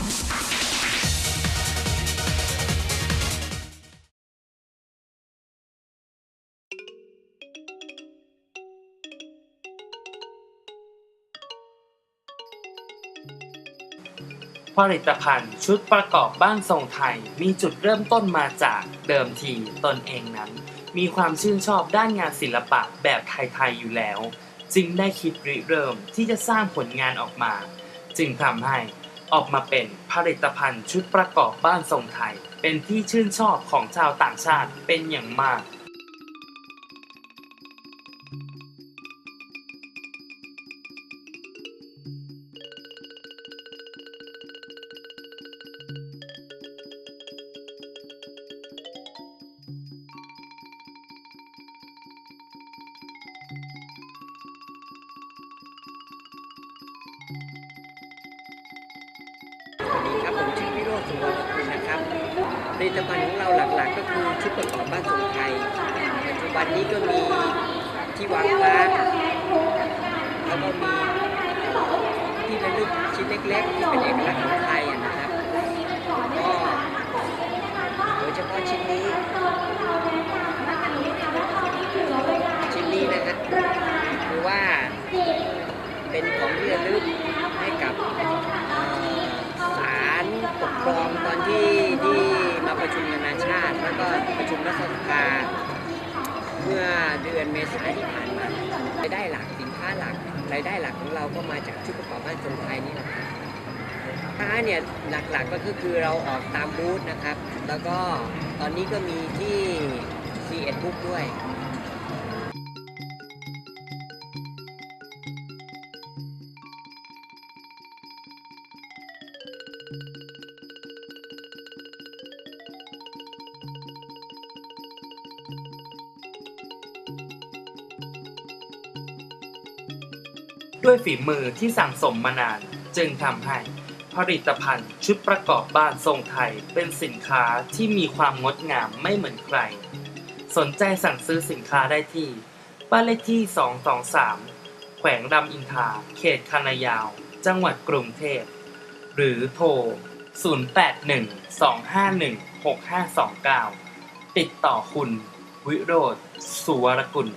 ผลิตภัณฑ์ชุดประกอบบ้านทรงไทยมีจุดเริ่มต้นมาจากเดิมทีตนเองนั้น มีความชื่นชอบด้านงานศิลปะแบบไทยๆอยู่แล้ว จึงได้คิดริเริ่มที่จะสร้างผลงานออกมา จึงทำให้ ออกมาเป็นผลิตภัณฑ์ชุดประกอบบ้านทรงไทย เป็นที่ชื่นชอบของชาวต่างชาติเป็นอย่างมาก ผลิตภัณฑ์ของเราหลักๆ ก็คือชุดประกอบบ้านทรงไทยปัจจุบันนี้ก็มีที่วางพระแล้วก็มีที่ระลึกชิ้นเล็กๆที่เป็นเอกลักษณ์ของไทยนะครับก็โดยเฉพาะชิ้นนี้ชิ้นนี้นะฮะคือว่าเป็นของที่ระลึกให้กับ ประชุมนานาชาติ แล้วก็ประชุมรัฐสภาเมื่อเดือนเมษายนที่ผ่านมารายได้หลักสินค้าหลักรายได้หลักของเราก็มาจากชุดประกอบบ้านทรงไทยนี่แหละครับค้าเนี่ยหลักๆก็คือคือเราออกตามบูธนะครับ แล้วก็ตอนนี้ก็มีที่ c ีเอ็ดบุ๊กด้วย ด้วยฝีมือที่สั่งสมมานานจึงทำให้ ผลิตภัณฑ์ชุดประกอบบ้านทรงไทยเป็นสินค้าที่มีความงดงามไม่เหมือนใคร สนใจสั่งซื้อสินค้าได้ที่ บ้านเลขที่ 223 แขวงรำอินทราเขตคณะยาว จังหวัดกรุงเทพ หรือโทร 0812516529 ติดต่อคุณ วิโรธสุวรกุล